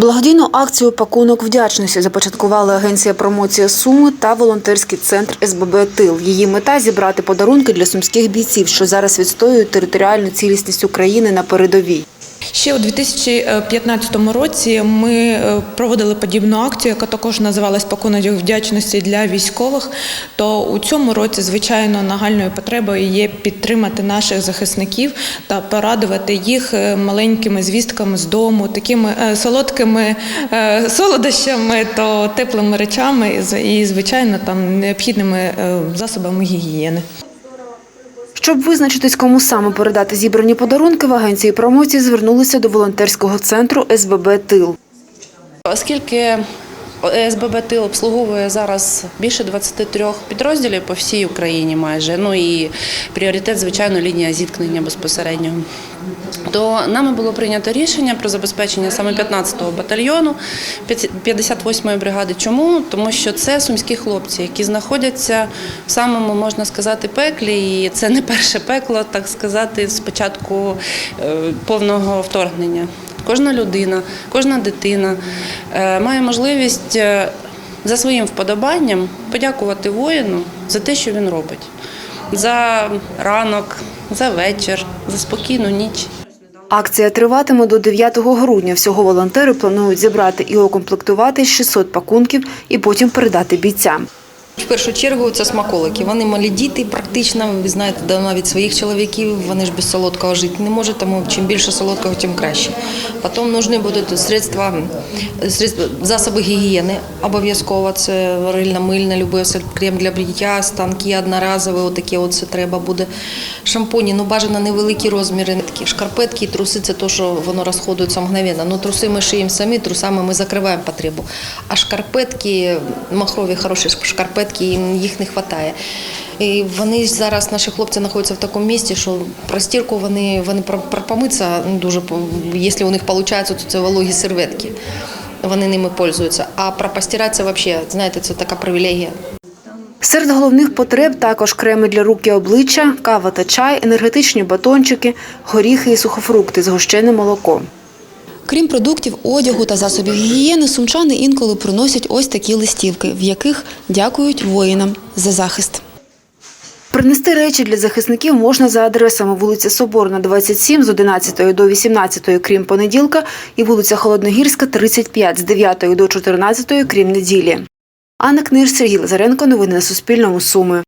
Благодійну акцію Пакунок вдячності започаткували агенція промоція Суми та волонтерський центр СББ Тил. Її мета зібрати подарунки для сумських бійців, що зараз відстоюють територіальну цілісність України на передовій. Ще у 2015 році ми е, проводили подібну акцію, яка також називалась «Пакунок вдячності для військових. То у цьому році, звичайно, нагальною потребою є підтримати наших захисників та порадувати їх е, маленькими звістками з дому, такими е, солодкими солодощами, то теплими речами і, звичайно, там необхідними засобами гігієни. Щоб визначитись, кому саме передати зібрані подарунки, в агенції промоції звернулися до волонтерського центру СББ Тил. Оскільки СББ Тил обслуговує зараз більше 23 підрозділів по всій Україні майже, ну і пріоритет, звичайно, лінія зіткнення безпосередньо. То нами було прийнято рішення про забезпечення саме 15-го батальйону 58-ї бригади. Чому? Тому що це сумські хлопці, які знаходяться в самому, можна сказати, пеклі, і це не перше пекло, так сказати, з початку е, повного вторгнення. Кожна людина, кожна дитина е, має можливість е, за своїм вподобанням подякувати воїну за те, що він робить. За ранок, за вечір, за спокійну ніч. Акція триватиме до 9 грудня. Всього волонтери планують зібрати і окомплектувати 600 пакунків і потім передати бійцям. Першу чергу це смаколики. Вони малі діти, практично, ви знаєте, да, навіть своїх чоловіків, вони ж без солодкого жити не можуть, тому чим більше солодкого, тим краще. Потім нужні будуть средства, средства засоби гігієни, обов'язково. Це варильна мильна, любий крем для бриття, станки одноразові, отакі от це треба буде. Шампуні, ну бажано невеликі розміри, такі шкарпетки, труси це те, що воно розходується мгновенно. Ну труси ми шиємо самі, трусами ми закриваємо потребу. А шкарпетки, махрові хороші шкарпетки, їм їх не вистачає. І вони зараз, наші хлопці, знаходяться в такому місці, що про стірку вони, вони про, про помитися ну, дуже, якщо у них виходить, то це вологі серветки. Вони ними пользуються. А про постиратися взагалі, знаєте, це така привілегія. Серед головних потреб також креми для рук і обличчя, кава та чай, енергетичні батончики, горіхи і сухофрукти, згущене молоко. Крім продуктів, одягу та засобів гігієни, сумчани інколи приносять ось такі листівки, в яких дякують воїнам за захист. Принести речі для захисників можна за адресами вулиця Соборна, 27 з 11 до 18, крім понеділка, і вулиця Холодногірська, 35 з 9 до 14, крім неділі. Анна Книж, Сергій Лазаренко. Новини на Суспільному. Суми.